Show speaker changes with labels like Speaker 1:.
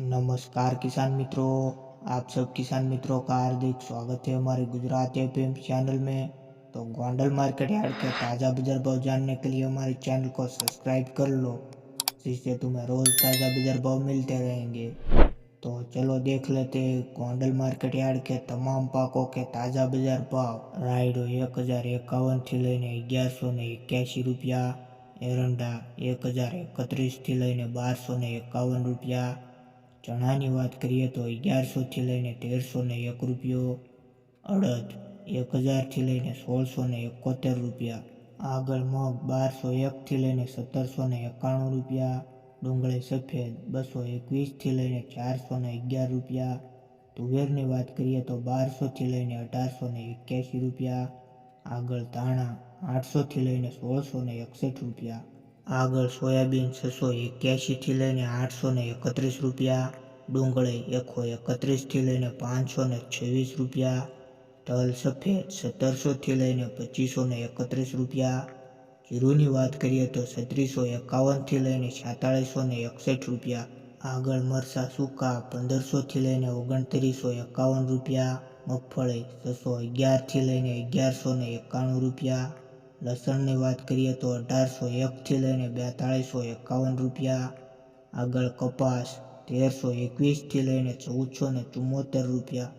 Speaker 1: नमस्कार किसान मित्रों, आप सब किसान मित्रों का हार्दिक स्वागत है हमारे गुजरात एफ़ चैनल में। तो गोंडल मार्केट यार्ड के ताज़ा बाज़ार भाव जानने के लिए हमारे चैनल को सब्सक्राइब कर लो, जिससे तुम्हें रोज़ ताज़ा बाज़ार भाव मिलते रहेंगे। तो चलो देख लेते गोंडल मार्केट यार्ड के तमाम पाकों के ताज़ा बाज़ार भाव। रायडो एक हज़ार एकावन थी ने इक्यासी रुपया, एरंडा एक हज़ार इकतीस से लेने बारह सौ ने इक्यावन रुपया ચણાની વાત કરીએ તો અગિયારસોથી લઈને તેરસો ને એક રૂપિયો, અડદ એક હજારથી લઈને સોળસો ને એકોતેર રૂપિયા, આગળ મગ બારસો એકથી લઈને સત્તરસો ને એકાણું રૂપિયા, ડુંગળી સફેદ બસો એકવીસથી લઈને ચારસો ને અગિયાર રૂપિયા, તુવેરની વાત કરીએ તો બારસોથી લઈને અઢારસો ને એક્યાસી રૂપિયા, આગળ ધાણા આઠસોથી લઈને સોળસો ને એકસઠ રૂપિયા આગળ સોયાબીન છસો એક્યાસીથી લઈને આઠસો ને એકત્રીસ રૂપિયા, ડુંગળી એકસો એકત્રીસથી લઈને પાંચસો ને છવ્વીસ રૂપિયા, તલ સફેદ સત્તરસોથી લઈને પચીસો ને એકત્રીસ રૂપિયા. જીરુની વાત કરીએ તો છત્રીસો એકાવનથી લઈને છેતાળીસો ને એકસઠ રૂપિયા. આગળ મરસા સૂકા પંદરસોથી લઈને ઓગણત્રીસો એકાવન રૂપિયા. મગફળી છસો અગિયારથી લઈને અગિયારસો ને એકાણું રૂપિયા. લસણની વાત કરીએ તો અઢારસો એકથી લઈને બેતાળીસો એકાવન રૂપિયા, આગળ કપાસ તેરસો એકવીસથી લઈને ચૌદસો ને ચુમ્મોતેર રૂપિયા.